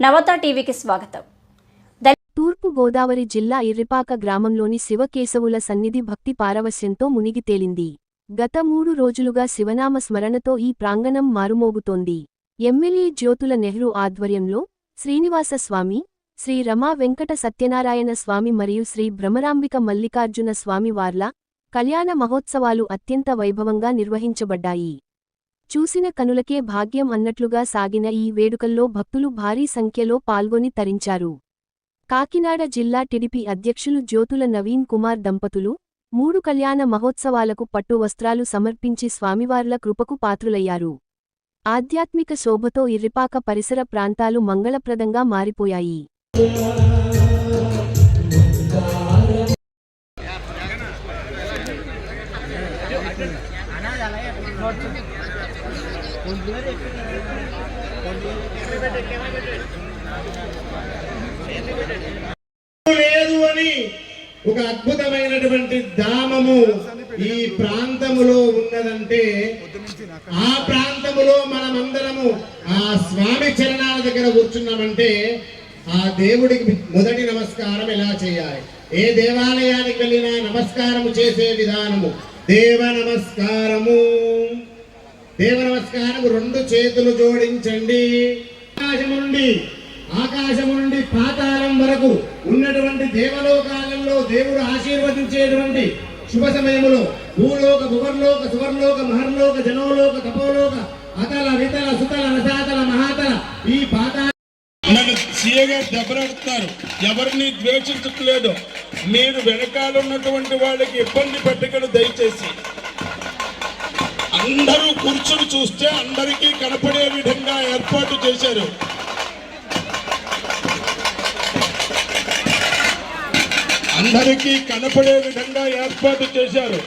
నవత టీవీకి స్వాగతం. తూర్పు గోదావరి జిల్లా ఇర్రిపాక గ్రామంలోని శివకేశవుల సన్నిధి భక్తి పారవశ్యంతో మునిగి తేలింది. గత మూడు రోజులుగా శివనామ స్మరణతో ఈ ప్రాంగణం మారుమోగుతోంది. ఎమ్మెల్యే జ్యోతుల నెహ్రూ ఆధ్వర్యంలో శ్రీనివాస స్వామి శ్రీ రమా వెంకట సత్యనారాయణ స్వామి మరియు శ్రీ భ్రమరాంబిక మల్లికార్జున స్వామి వార్ల కళ్యాణ మహోత్సవాలు అత్యంత వైభవంగా నిర్వహించబడ్డాయి. చూసిన కనులకే భాగ్యం అన్నట్లుగా సాగిన ఈ వేడుకల్లో భక్తులు భారీ సంఖ్యలో పాల్గొని తరించారు. కాకినాడ జిల్లా టిడిపి అధ్యక్షులు జ్యోతుల నవీన్ కుమార్ దంపతులు మూడు కళ్యాణ మహోత్సవాలకు పట్టు వస్త్రాలు సమర్పించి స్వామివార్ల కృపకు పాత్రులయ్యారు. ఆధ్యాత్మిక శోభతో ఇర్రిపాక పరిసర ప్రాంతాలు మంగళప్రదంగా మారిపోయాయి. లేదు అని ఒక అద్భుతమైనటువంటి ధామము ఈ ప్రాంతములో ఉన్నదంటే ఆ ప్రాంతములో మనమందరము ఆ స్వామి చరణాల దగ్గర కూర్చున్నామంటే ఆ దేవుడికి మొదటి నమస్కారం ఎలా చేయాలి? ఏ దేవాలయానికి వెళ్ళినా నమస్కారము చేసే విధానము. దేవ నమస్కారము. దేవ నమస్కారం రెండు చేతులు జోడించండి. ఆకాశము నుండి ఆకాశము నుండి పాతాళం వరకు ఉన్నటువంటి దేవలోకాలంలో దేవుడు ఆశీర్వదించేటువంటి శుభ సమయములో భూలోక భువర్లోక సువర్లోక మహర్లోక జనోలోక తపోలోక అతల వితల సుతల రసాతల మహాతల ఈ పాతాళ మన సీఏగా దెబ్బలాడుతున్నారు. ఎవరిని ద్వేషించట్లేదు. మీరు వెనకాల ఉన్నటువంటి వాళ్ళకి ఇబ్బంది పెట్టగలరు దయచేసి. అందరూ కూర్చుని చూస్తే అందరికీ కనపడే విధంగా ఏర్పాటు చేశారు. అందరికీ కనపడే విధంగా ఏర్పాటు చేశారు.